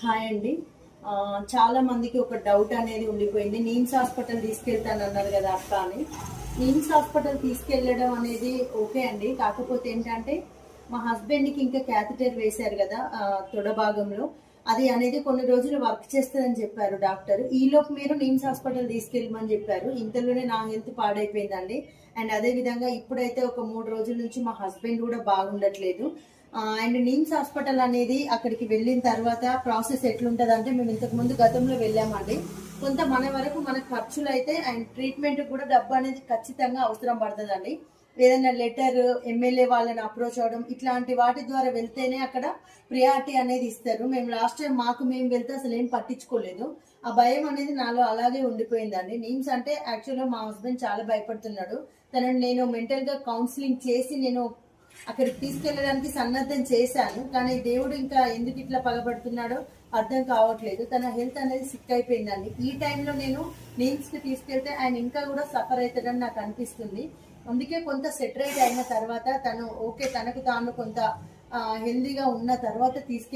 Hi అండి. చాలా మందికి ఒక డౌట్ అనేది ఉండిపోయింది. నీమ్స్ హాస్పిటల్ తీసుకెళ్తాను అన్నారు కదా అక్క అని. నీమ్స్ హాస్పిటల్ తీసుకెళ్ళడం అనేది ఓకే అండి. కాకపోతే ఏంటంటే మా హస్బెండ్కి ఇంకా క్యాథిటర్ వేశారు కదా తొడ భాగంలో. అది అనేది కొన్ని రోజులు వర్క్ చేస్తుందని చెప్పారు డాక్టర్. ఈలోపు మీరు నిమ్స్ హాస్పిటల్ తీసుకెళ్ళమని చెప్పారు. ఇంతలోనే నా హెల్త్ పాడైపోయిందండి. అండ్ అదే విధంగా ఇప్పుడైతే ఒక మూడు రోజుల నుంచి మా హస్బెండ్ కూడా బాగుండట్లేదు. అండ్ నిమ్స్ హాస్పిటల్ అనేది అక్కడికి వెళ్ళిన తర్వాత ప్రాసెస్ ఎట్లుంటుంది అంటే మేము ఇంతకు ముందు గతంలో వెళ్ళామండి. కొంత మన వరకు మన ఖర్చులు అయితే అండ్ ట్రీట్మెంట్ కూడా డబ్బు అనేది ఖచ్చితంగా అవసరం పడుతుందండి. ఏదైనా లెటర్ ఎమ్మెల్యే వాళ్ళని అప్రోచ్ అవడం ఇట్లాంటి వాటి ద్వారా వెళ్తేనే అక్కడ ప్రియారిటీ అనేది ఇస్తారు. మేము లాస్ట్ టైం మాకు మేము వెళ్తే అసలు ఏం పట్టించుకోలేదు. ఆ భయం అనేది నాలో అలాగే ఉండిపోయిందండి. నీమ్స్ అంటే యాక్చువల్గా మా హస్బెండ్ చాలా భయపడుతున్నాడు. తనని నేను మెంటల్గా కౌన్సిలింగ్ చేసి నేను అక్కడికి తీసుకెళ్ళడానికి సన్నద్ధం చేశాను. కానీ దేవుడు ఇంకా ఎందుకు ఇట్లా పగబడుతున్నాడో అర్థం కావట్లేదు. తన హెల్త్ అనేది సిక్ అయిపోయిందండి. ఈ టైంలో నేను నీమ్స్కి తీసుకెళ్తే ఆయన ఇంకా కూడా సఫర్ అవుతాడని నాకు అనిపిస్తుంది. అందుకే కొంత సెటరేట్ అయిన తర్వాత తను ఓకే తనకు తాను కొంత హెల్దీగా ఉన్న తర్వాత తీసుకెళ్ళి